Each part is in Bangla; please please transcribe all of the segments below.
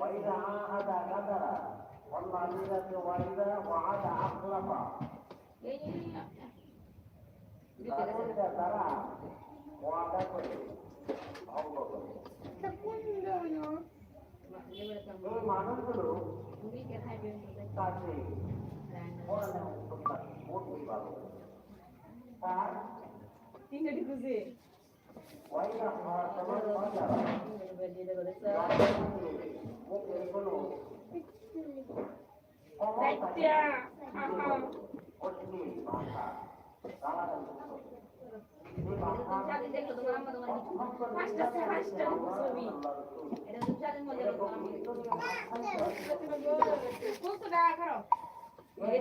وإذا عاهد غدر والله إذا توالد وعد أخلف তারা ওয়াদা করে ভঙ্গ করে এই মানুষগুলো ভালো তার ওয়াইদা হওয়ার সময় বাজার মুখে কোনো অশ্লীল ভাষা গালাগালি করে। এই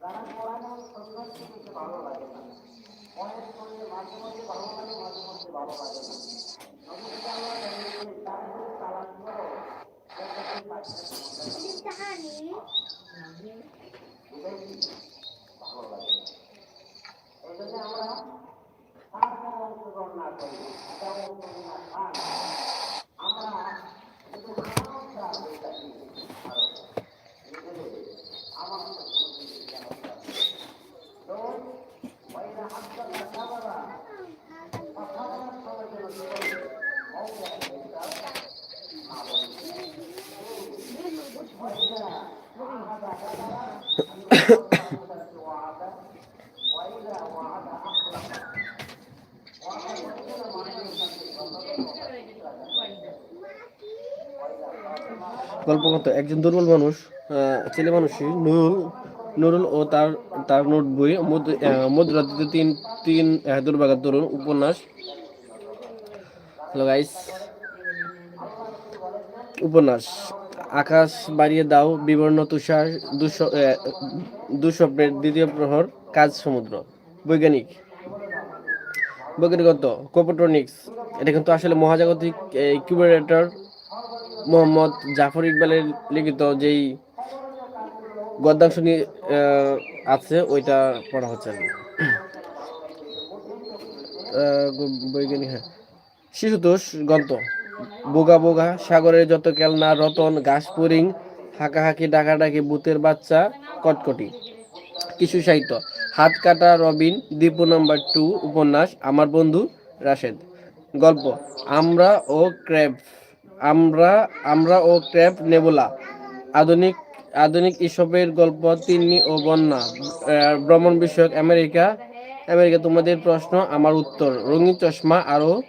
যারা কোরআন এবং সুন্নাহ ভালো লাগে না। অনেক করলে মাঝে মধ্যে ভালো লাগে, মাঝে মধ্যে ভালো লাগে না। তার উপরে সালাত করো, দেখবেন বাচ্চাটা তাহানি এটাই ভালো লাগে না। এই জন্য আমরা আর কোনো অংশগ্রহণ না করি, এটাও অংশগ্রহণ না খান। আমরা শুধু খাওয়াটা হয়ে থাকি। আর নিজেদের আমার তো কোনো কিছু জানা নেই। তো, ওইটা হাতটা কাটাবারা, কাটাবারার সময় যেন জীবনে মৌকে একটা না বলি। ওইটা আহাদা কাটারা, আমি ওয়াদা, ওয়াইদা ওয়াদা আখলাফা। ওয়াদা করতে না মানুষের সাথে গল্প কত একজন দুর্বল মানুষ ছেলে মানুষই নুরুল নুরুল ও তার তার নোট বই মধ্যরাত্রিতে তিন তিন আহ, দুর্ভাগা তরুণ উপন্যাস। হ্যালো গাইস উপন্যাস। আকাশ বাড়িয়ে দাও, বিবর্ণ তুষার দুঃস্ব- দুঃস্বপ্নের দ্বিতীয় প্রহর, কাজ সমুদ্র। বৈজ্ঞানিক। বৈজ্ঞানিকত্ব কোপোট্রনিক্স এটা কিন্তু আসলে মহাজাগতিক কিউবারেটর মোহাম্মদ জাফর ইকবালের লিখিত যেই গদ্যাংশ নিয়ে আছে, ওইটা পড়া হচ্ছে বৈজ্ঞানিক হ্যাঁ। শিশুতোষ গন্ত বোগা বোগা, সাগরের যত কেলনা রতন, ঘাস পুরিং, হাঁকাহাঁকি, ডাকাডাকি, ভূতের বাচ্চা, কটকটি। কিছু সাহিত্য। হাত কাটা রবিন, দীপু নাম্বার টু, উপন্যাস, আমার বন্ধু রাশেদ। গল্প। আমরা ও ক্র্যাব আমরা আমরা ও ক্র্যাব নেবুলা। আধুনিক আধুনিক ইসবের গল্প, তিন্নি ও বন্যা। ভ্রমণ বিষয়ক আমেরিকা। আমেরিকা, তোমাদের প্রশ্ন, আমার উত্তর। রঙিন চশমা আরও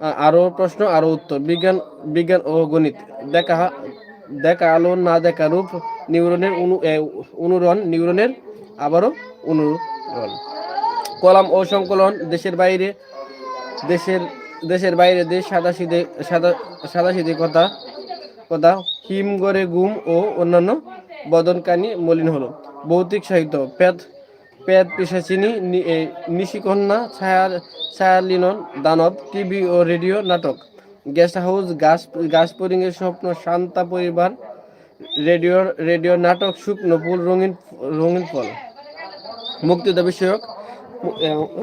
আহ, আরও প্রশ্ন আরও উত্তর। বিজ্ঞান বিজ্ঞান ও গণিত। দেখা দেখা আলো না দেখা রূপ নিউরনের অনু অনুরণ নিউরনের আবারও অনুরণ। কলাম ও সংকলন দেশের বাইরে দেশের দেশের বাইরে দেশ সাদা সিধে সাদা সাদা সিধে কথা কথা হিম গড়ে গুম ও অন্যান্য বদনকানি মলিন হলো। ভৌতিক সাহিত্য পেদ পেদ পিসাচিনী নিশিকন্যা ছায়ার ছায়ালিনন, দানব, টিভি ও রেডিও নাটক, গেস্ট হাউস, গাছ গাছ পরিঙের স্বপ্ন, শান্তা পরিবার, রেডিও রেডিও নাটক, শুকনো ফুল, রঙিন রঙিন ফল। মুক্তিযোদ্ধা বিষয়ক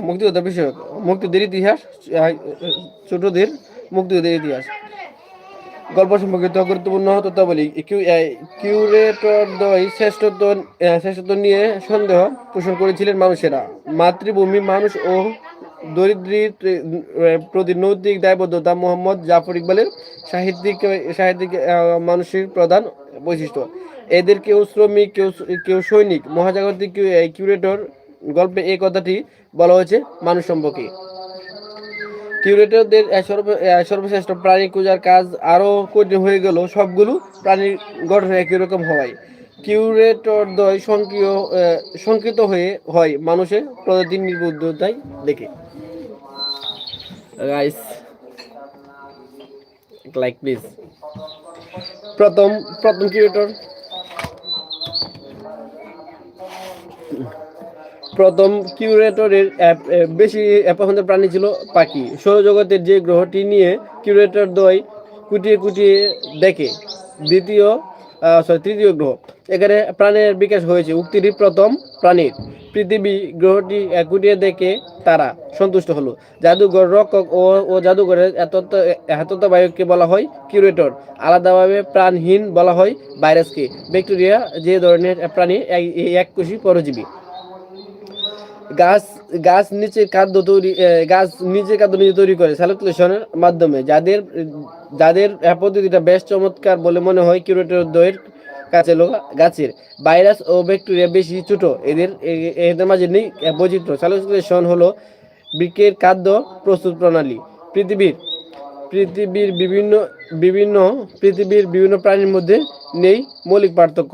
মুক্তিযোদ্ধা বিষয়ক মুক্তিযুদ্ধের ইতিহাস ছোটদের মুক্তিযুদ্ধের ইতিহাস। গল্প সম্পর্কিত গুরুত্বপূর্ণ তথ্যাবলী কিউরেটরদ্বয় শ্রেষ্ঠত্ব শ্রেষ্ঠত্ব নিয়ে সন্দেহ পোষণ করেছিলেন মানুষেরা। মাতৃভূমি মানুষ ও দরিদ্রীর প্রতি নৈতিক দায়বদ্ধতা মোহাম্মদ জাফর ইকবালের সাহিত্যিক সাহিত্যিক মানুষের প্রধান বৈশিষ্ট্য। এদের কেউ শ্রমিক, কেউ কেউ সৈনিক। মহাজাগতিক কিউরেটর গল্পে এই কথাটি বলা হয়েছে মানুষ সম্পর্কে। কিউরেটরদের সর্বশ্রেষ্ঠ প্রাণী খোঁজার কাজ আরও কঠিন হয়ে গেল। সবগুলো প্রাণীর গঠন একই রকম হওয়ায়। কিউরেটরদ্বয় আহ, শঙ্কিত হয়ে হয় মানুষের প্রজাতির নির্বুদ্ধতায় দেখে। গাইস লাইক প্লিজ প্রথম প্রথম কিউরেটর। প্রথম কিউরেটরের বেশি পছন্দের প্রাণী ছিল পাখি। সৌরজগতের যে গ্রহটি নিয়ে কিউরেটর দ্বয় কুটিয়ে কুটিয়ে দেখে, দ্বিতীয় সরি তৃতীয় গ্রহ। এখানে প্রাণের বিকাশ হয়েছে। উক্তিটি প্রথম প্রাণীর। পৃথিবী গ্রহটি কুটিয়ে দেখে তারা সন্তুষ্ট হলো। জাদুঘর রক্ষক ও ও জাদুঘরের এতত্বায়ককে বলা হয় কিউরেটর আলাদাভাবে প্রাণহীন বলা হয় ভাইরাসকে। ব্যাকটেরিয়া যে ধরনের প্রাণী এক এককোষী পরজীবী। গাছ গাছ নিচে খাদ্য তৈরি গাছ নিজে খাদ্য নিজে তৈরি করে স্যালুকুলেশনের মাধ্যমে। যাদের যাদের পদ্ধতিটা বেশ চমৎকার বলে মনে হয় কিউরেটর দইয়ের কাছে লো গাছের। ভাইরাস ও ব্যাকটেরিয়া বেশি ছোট, এদের এদের মাঝে নেই বৈচিত্র্য। স্যালুকুলেশন হলো বৃক্ষের খাদ্য প্রস্তুত প্রণালী। পৃথিবীর পৃথিবীর বিভিন্ন বিভিন্ন, পৃথিবীর বিভিন্ন প্রাণীর মধ্যে নেই মৌলিক পার্থক্য।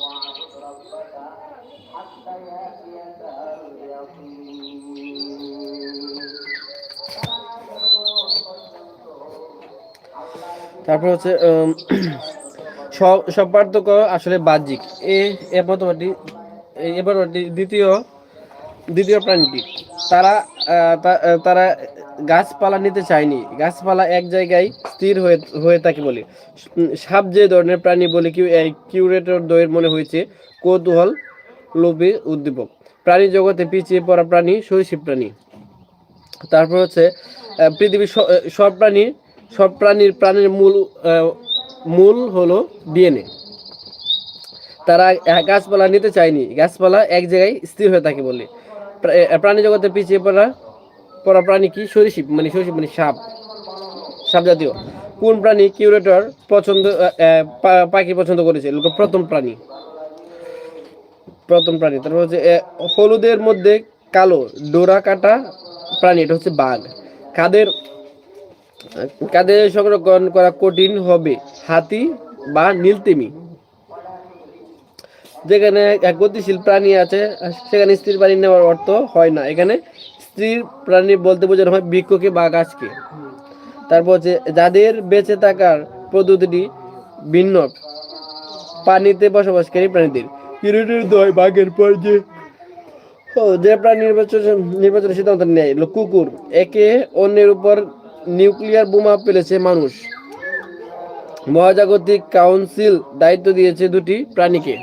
তারপর হচ্ছে সব পার্থক্য আসলে বাহ্যিক। এ এ প্রথমটি এবার দ্বিতীয় দ্বিতীয় প্রাণীটি। তারা তারা গাছপালা নিতে চায়নি। গাছপালা এক জায়গায় স্থির হয়ে হয়ে থাকে বলে। সাপ যে ধরনের প্রাণী বলে কিউ কিউরেটর দয়ের মনে হয়েছে, কৌতূহল লোভী উদ্দীপক। প্রাণী জগতে পিছিয়ে পড়া প্রাণী সরীসৃপ প্রাণী। তারপর হচ্ছে পৃথিবীর সব প্রাণীর সব প্রাণীর প্রাণীর মূল মূল হলো ডিএনএ। তারা গাছপালা নিতে চায়নি। গাছপালা এক জায়গায় স্থির হয়ে থাকে বলে। প্রাণী জগতে পিছিয়ে পড়া পড়া প্রাণী কি? সরীসৃপ মানে সরীসৃপ মানে সাপ। সাপ জাতীয়। কোন প্রাণী কিউরেটর পছন্দ পাখি পছন্দ করেছে? লোক প্রথম প্রাণী। প্রথম প্রাণী। তারপর হচ্ছে হলুদের মধ্যে কালো, ডোরা কাটা প্রাণী, এটা হচ্ছে বাঘ। কাদের কাদের সংরক্ষণ করা কঠিন হবে? হাতি বা নীলতিমি? যেখানে এক গতিশীল প্রাণী আছে সেখানে স্ত্রীর প্রাণী নেওয়ার অর্থ হয় না। এখানে স্ত্রীর প্রাণী বলতে বোঝানো হয় বৃক্ষকে বা গাছকে। তারপর হচ্ছে, যাদের বেঁচে থাকার পদ্ধতিটি ভিন্ন। পানিতে বসবাসকারী প্রাণীদের। দয় বাঘের পর যে যে প্রাণী নির্বাচন নির্বাচনের সিদ্ধান্ত নেয় কুকুর। একে অন্যের উপর নিউক্লিয়ার বোমা ফেলেছে মানুষ। মহাজাগতিক কাউন্সিল দায়িত্ব দিয়েছে দুটি প্রাণীকে।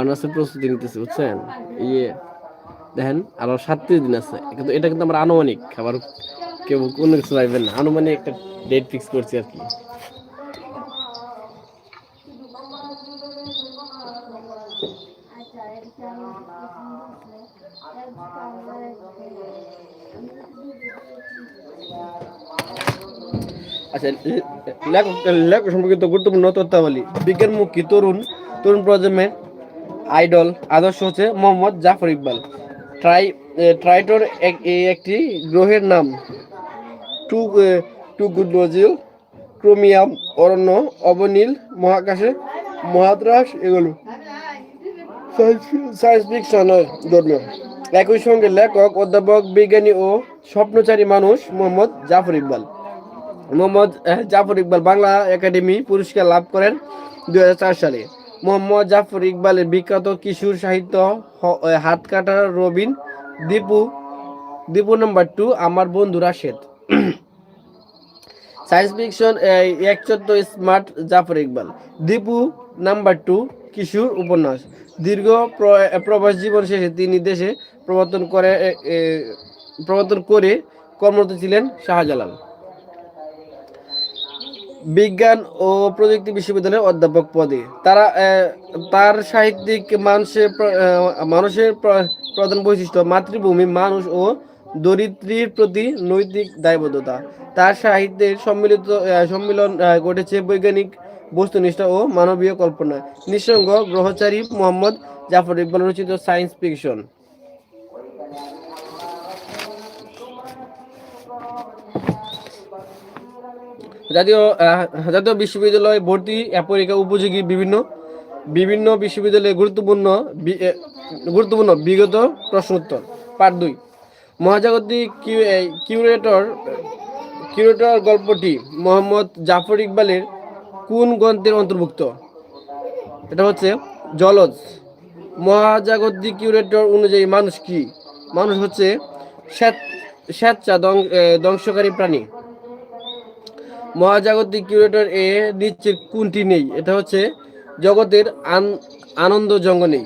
অনার্সের প্রস্তুতি নিতেছি, বুঝছেন? ইয়ে দেখেন, আরও সাতত্রিশ দিন আছে। কিন্তু এটা কিন্তু আমরা আনুমানিক, আবার কেউ কোনো কিছু পাইবেন না। আনুমানিক একটা ডেট ফিক্স করছি আর কি। আচ্ছা লেখক সম্পর্কিত গুরুত্বপূর্ণ তথ্যাবলী। বিজ্ঞানমুখী তরুণ তরুণ প্রজন্মের আইডল, আদর্শ হচ্ছে মোহাম্মদ জাফর ইকবাল। ট্রাই ট্রাইটোর এক- একটি গ্রহের নাম। টু টু গুডলজিল ক্রোমিয়াম, অরণ্য, অবনীল, মহাকাশে মহাত্রাস এগুলো। সায়েন্স ফিকশন ধর্মীয় একই সঙ্গে লেখক, অধ্যাপক, বিজ্ঞানী ও স্বপ্নচারী মানুষ মোহাম্মদ জাফর ইকবাল। মোহাম্মদ জাফর ইকবাল বাংলা একাডেমি পুরস্কার লাভ করেন দুই হাজার চার সালে। মোহাম্মদ জাফর ইকবালের বিখ্যাত কিশোর সাহিত্য হাত কাটার Robin Dipu Dipu number two আমার বন্ধু রাশেদ। সায়েন্স ফিকশন এক চোদ্দ smart Zafar Iqbal. Dipu number two কিশোর উপন্যাস। দীর্ঘ প্রবাস জীবন শেষে তিনি দেশে প্রবর্তন করে প্রবর্তন করে কর্মরত ছিলেন শাহজালাল। বিজ্ঞান ও প্রযুক্তি বিশ্ববিদ্যালয়ের অধ্যাপক পদে। তারা তার সাহিত্যিক মানুষের মানুষের প্রধান বৈশিষ্ট্য মাতৃভূমি, মানুষ ও দরিদ্রীর প্রতি নৈতিক দায়বদ্ধতা। তার সাহিত্যের সম্মিলিত সম্মিলন ঘটেছে বৈজ্ঞানিক বস্তুনিষ্ঠা ও মানবীয় কল্পনা। নিঃসঙ্গ গ্রহচারী মোহাম্মদ জাফর ইকবাল রচিত সায়েন্স ফিকশন। জাতীয় জাতীয় বিশ্ববিদ্যালয় ভর্তি পরীক্ষা উপযোগী বিভিন্ন বিভিন্ন বিশ্ববিদ্যালয়ে গুরুত্বপূর্ণ গুরুত্বপূর্ণ বিগত প্রশ্ন উত্তর পার্ট দুই। মহাজাগতিক কিউরেটর কিউরেটর গল্পটি মোহাম্মদ জাফর ইকবালের কোন গ্রন্থের অন্তর্ভুক্ত? এটা হচ্ছে জলজ। মহাজাগতিক কিউরেটর অনুযায়ী মানুষ কি? মানুষ হচ্ছে স্বেচ্ছা ধ্বংসকারী প্রাণী। মহাজাগতিক কিউরেটর এ নিচের কোনটি নেই? এটা হচ্ছে জগতের আন- আনন্দ জঙ্গ নেই।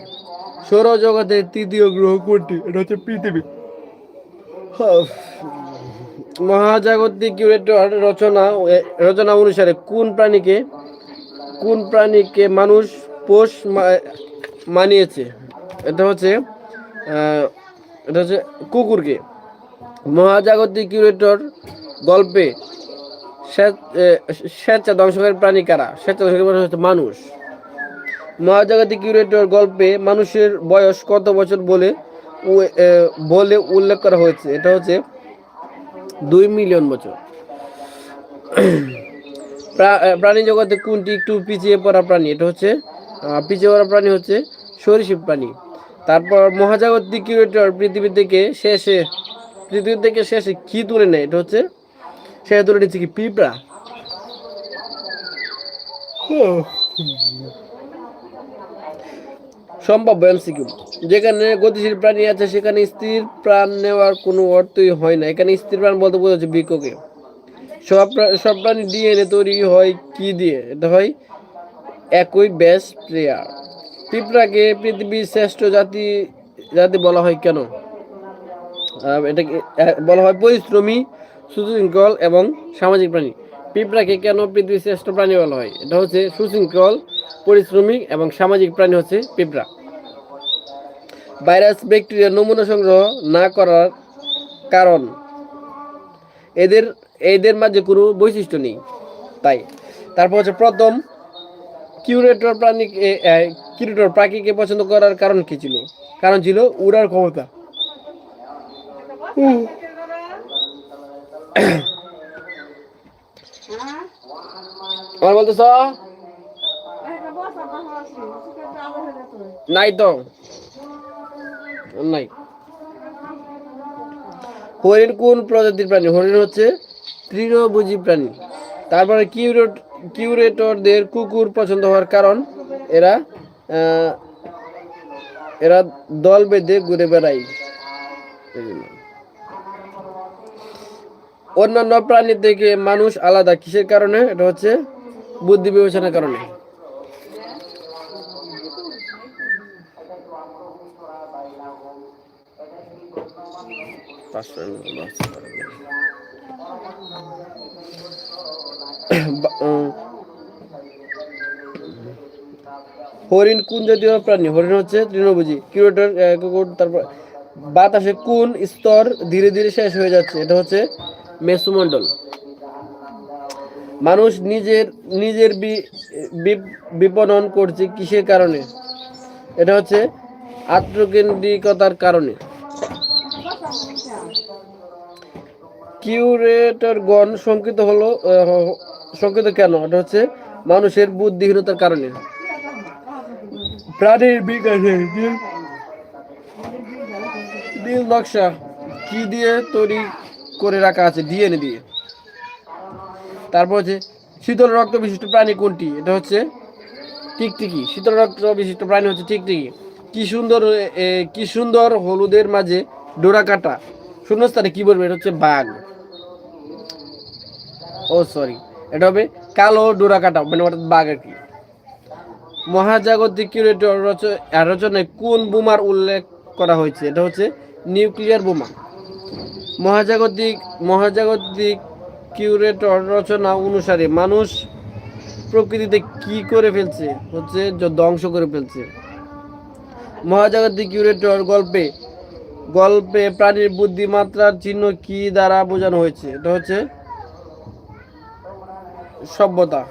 সৌরজগতের তৃতীয় গ্রহ কোনটি? এটা হচ্ছে পৃথিবী। মহাজাগতিক কিউরেটর রচনা রচনা অনুসারে কোন প্রাণীকে কোন প্রাণীকে মানুষ পোষ মানিয়েছে? এটা হচ্ছে এটা হচ্ছে কুকুরকে। মহাজাগতিক কিউরেটর গল্পে স্বেচ্ছ- ধ্বংসকারী প্রাণী কারা? স্বেচ্ছা হচ্ছে মানুষ। মহাজাগতিক কিউরেটর গল্পে মানুষের বয়স কত বছর বলে বলে উল্লেখ করা হয়েছে? এটা হচ্ছে দুই মিলিয়ন বছর। প্রাণী জগতে কোনটি একটু পিছিয়ে পড়া প্রাণী? এটা হচ্ছে পিছিয়ে পড়া প্রাণী হচ্ছে সরীসৃপ প্রাণী। তারপর মহাজাগতিক কিউরেটর পৃথিবী থেকে শেষে পৃথিবী থেকে শেষে কি তুলে নেয়? এটা হচ্ছে সে তুলে নিচ্ছে কি, পিঁপড়া? সম্ভাব্য এমসিকিউ। যেখানে গতিশীল প্রাণী আছে, সেখানে স্থির প্রাণ নেওয়ার কোনো অর্থই হয় না। এখানে স্থির প্রাণ বলতে বোঝাচ্ছে বৃক্ষকে সব সব প্রাণী ডিএনএ তৈরি হয় কি দিয়ে? এটা হয় একই ব্যাস প্লেয়ার। পিঁপড়াকে পৃথিবীর শ্রেষ্ঠ জাতি জাতি বলা হয় কেন? এটাকে বলা হয় পরিশ্রমী সুশৃঙ্খল এবং সামাজিক প্রাণী। পিঁপড়াকে কেন পৃথিবীর শ্রেষ্ঠ প্রাণী বলা হয়? এটা হচ্ছে সুশৃঙ্খল, পরিশ্রমিক এবং সামাজিক প্রাণী হচ্ছে পিঁপড়া। ভাইরাস, ব্যাকটেরিয়া নমুনা সংগ্রহ না করার কারণ। এদের এদের মাঝে কোনো বৈশিষ্ট্য নেই। তাই, তারপর হচ্ছে প্রথম, কিউরেটর প্রাণী কিউরেটর প্রাণীকে পছন্দ করার কারণ কি ছিল? কারণ ছিল উড়ার ক্ষমতা। আমার বলতেছ? নাই তো। নাই। হরিণ কোন প্রজাতির প্রাণী? হরিণ হচ্ছে তৃণভোজী প্রাণী। তারপরে কিউরেট কিউরেটরদের কুকুর পছন্দ হওয়ার কারণ এরা এরা দল বেঁধে ঘুরে বেড়ায়। অন্যান্য প্রাণী থেকে মানুষ আলাদা, কিসের কারণে? এটা হচ্ছে বুদ্ধি বিবেচনার কারণে। হরিণ কোন জাতীয় প্রাণী? হরিণ হচ্ছে তৃণভোজী। কিউরেটর তারপর বাতাসে কোন স্তর ধীরে ধীরে শেষ হয়ে যাচ্ছে? এটা হচ্ছে মেসুমণ্ডল মানুষ নিজের নিজের বিপণন করছে কিসের কারণে? এটা হচ্ছে আত্মকেন্দ্রিকতার কারণে। কিউরেটরগণ সংকিত হলো আহ, কেন? এটা হচ্ছে মানুষের বুদ্ধিহীনতার কারণে। প্রাণীর বিকাশে নীল নকশা কি দিয়ে তৈরি করে রাখা আছে ডিএনএ দিয়ে। তারপর হচ্ছে শীতল রক্ত বিশিষ্ট প্রাণী কোনটি? এটা হচ্ছে টিকটিকি। শীতল রক্ত বিশিষ্ট প্রাণী হচ্ছে টিকটিকি। কি সুন্দর কি সুন্দর হলুদের মাঝে ডোরা কাটা। শূন্যস্থানে কি বলবে? এটা হচ্ছে বাঘ। ও সরি এটা হবে কালো ডোরা কাটা মানে অর্থাৎ বাঘ আর কি। মহাজাগতিক রচনায় কোন বোমার উল্লেখ করা হয়েছে? এটা হচ্ছে নিউক্লিয়ার বোমা। মহাজাগতিক মহাজাগতিক কিউরেটর রচনা অনুসারে মানুষ প্রকৃতিতে কি করে ফেলছে? হচ্ছে ধ্বংস করে ফেলছে। মহাজাগতিক কিউরেটর গল্পে গল্পে প্রাণীর বুদ্ধিমাত্রার চিহ্ন কি দ্বারা বোঝানো হয়েছে? এটা হচ্ছে সভ্যতা।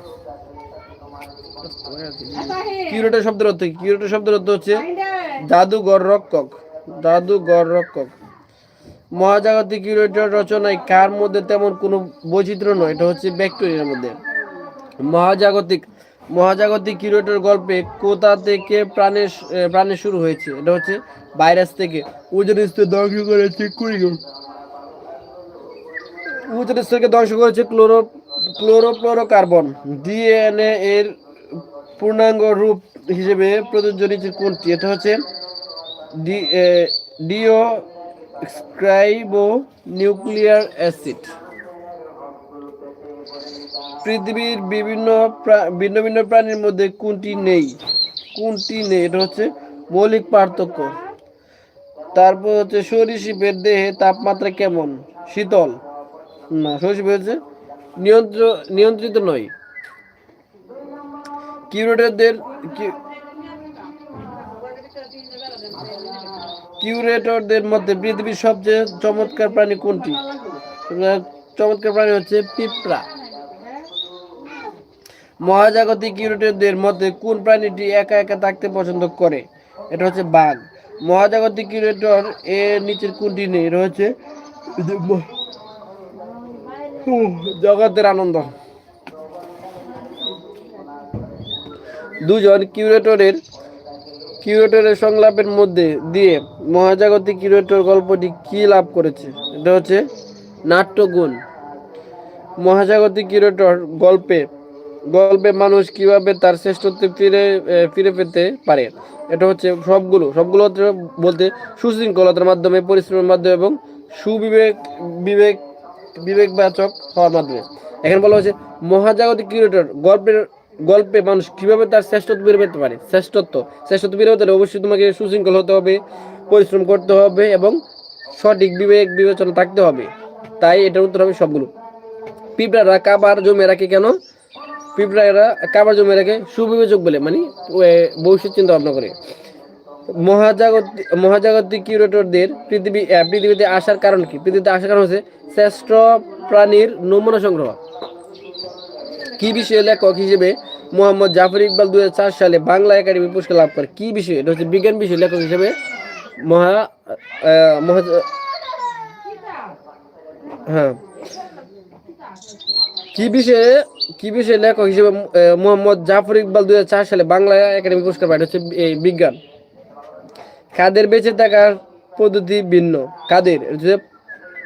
কিউরেটর শব্দের অর্থ কিউরেটর শব্দের অর্থ হচ্ছে জাদুঘর রক্ষক। জাদুঘর রক্ষক। মহাজাগতিক কিউরেটর রচনায় কার মধ্যে তেমন কোনো বৈচিত্র্য নয়? এটা হচ্ছে ব্যাকটেরিয়ার মধ্যে। মহাজাগতিক মহাজাগতিক কিউরেটর গল্পে কোথা থেকে প্রাণের প্রাণের শুরু হয়েছে? এটা হচ্ছে ভাইরাস থেকে। ওজন স্তর ধ্বংস করেছে কুড়িগুণ ওজন স্তরকে ধ্বংস করেছে ক্লোরো ক্লোরোফ্লোরোকার্বন। ডিএনএ এর পূর্ণাঙ্গ রূপ হিসেবে প্রযোজ্য নিচে কোনটি? এটা হচ্ছে ডি ডিও স্ক্রাইবো নিউক্লিয়ার অ্যাসিড। পৃথিবীর বিভিন্ন ভিন্ন ভিন্ন প্রাণীর মধ্যে কোনটি নেই? কোনটি নেই? এটা হচ্ছে মৌলিক পার্থক্য। তারপর হচ্ছে সরীসৃপের দেহে তাপমাত্রা কেমন? শীতল। না, সরীসৃপ হচ্ছে নিয়ন্ত্র, নিয়ন্ত্রিত নয়। কিউরেটরদের কিউরেটরদের মধ্যে পৃথিবীর সবচেয়ে চমৎকার প্রাণী কোনটি? চমৎকার প্রাণী হচ্ছে পিঁপড়া। মহাজাগতিক কিউরেটরদের মধ্যে কোন প্রাণীটি একা একা থাকতে পছন্দ করে? এটা হচ্ছে বাঘ। মহাজাগতিক কিউরেটর এর নিচের কোনটি নেই? এটা হচ্ছে জগতের আনন্দ। দুজন কিউরেটরের কিউরেটরের সংলাপের মধ্যে দিয়ে মহাজাগতিক কিউরেটর গল্পটি কি লাভ করেছে? এটা হচ্ছে নাট্যগুণ। মহাজাগতিক কিউরেটর গল্পে গল্পে মানুষ কীভাবে তার শ্রেষ্ঠত্ব ফিরে ফিরে পেতে পারে? এটা হচ্ছে সবগুলো। সবগুলো বলতে সুশৃঙ্খলতার মাধ্যমে, পরিশ্রমের মাধ্যমে এবং সুবিবেক, বিবেক, বিবেকবাচক হওয়ার মাধ্যমে। এখানে বলা হচ্ছে মহাজাগতিক কিউরেটর গল্পের গল্পে মানুষ কীভাবে তার শ্রেষ্ঠত্ব বের পেতে পারে? শ্রেষ্ঠত্ব শ্রেষ্ঠত্ব বের হতে হলে অবশ্যই তোমাকে সুশৃঙ্খল হতে হবে, পরিশ্রম করতে হবে এবং সঠিক বিবেক বিবেচনা থাকতে হবে। তাই এটার উত্তর হবে সবগুলো। পিঁপড়ারা কাবার জমে রাখে কেন? পিঁপড়ারা কাবার জমে রাখে সুবিবেচক বলে মানে ভবিষ্যৎ চিন্তা ভাবনা করে। মহাজাগতিক মহাজাগতিক কিউরেটরদের পৃথিবী পৃথিবীতে আসার কারণ কি? পৃথিবীতে আসার কারণ হচ্ছে শ্রেষ্ঠ প্রাণীর নমুনা সংগ্রহ। কি বিষয়ে লেখক হিসেবে মোহাম্মদ জাফর ইকবাল দুই হাজার চার সালে বাংলা একাডেমি পুরস্কার লাভ করে? কি বিষয়ে? এটা হচ্ছে বিজ্ঞান বিষয় লেখক হিসেবে মহা মহা হ্যাঁ। কি বিষয়ে কি বিষয়ে লেখক হিসেবে মোহাম্মদ জাফর ইকবাল দু হাজার চার সালে বাংলা একাডেমি পুরস্কার পায়? হচ্ছে, এই, বিজ্ঞান। কাদের বেঁচে থাকার পদ্ধতি ভিন্ন? কাদের?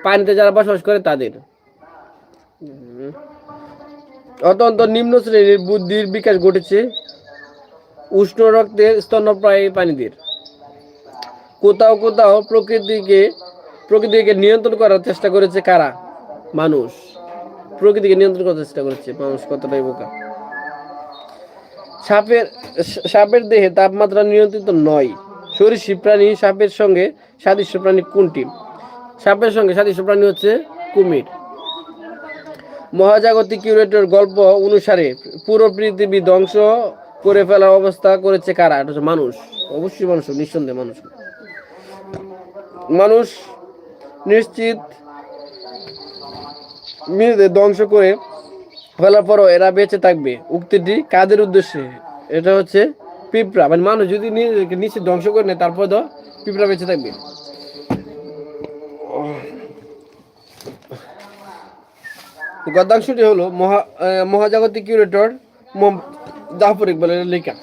পানিতে যারা বসবাস করে তাদের। অত্যন্ত নিম্ন শ্রেণির বুদ্ধির বিকাশ ঘটেছে। উষ্ণ রক্তের স্তন্যপ্রায়ী প্রাণীদের। কোথাও কোথাও প্রকৃতিকে প্রকৃতিকে নিয়ন্ত্রণ করার চেষ্টা করেছে কারা? মানুষ। প্রকৃতিকে নিয়ন্ত্রণ করার চেষ্টা করেছে মানুষ, কতটাই বোকা। সাপের সাপের দেহে তাপমাত্রা নিয়ন্ত্রিত নয়। সরীসৃপ প্রাণী সাপের সঙ্গে সাদৃশ্য প্রাণী কোনটি? সাপের সঙ্গে সাদৃশ্য প্রাণী হচ্ছে কুমির। মহাজাগতিক কিউরেটর গল্প অনুসারে পুরো পৃথিবী ধ্বংস করে ফেলার অবস্থা করেছে কারা? এটা হচ্ছে মানুষ। অবশ্যই মানুষ, নিঃসন্দেহে মানুষ। মানুষ নিশ্চিত ধ্বংস করে ফেলার পরও এরা বেঁচে থাকবে। উক্তিটি কাদের উদ্দেশ্যে? এটা হচ্ছে পিঁপড়া। মানে মানুষ যদি নিজেকে নিচে ধ্বংস করে নেয় তারপর তো পিঁপড়া বেঁচে থাকবে। গদ্যাংশটি হলো মহা মহাজাগতিক কিউরেটর জাফর ইকবালের লেখা।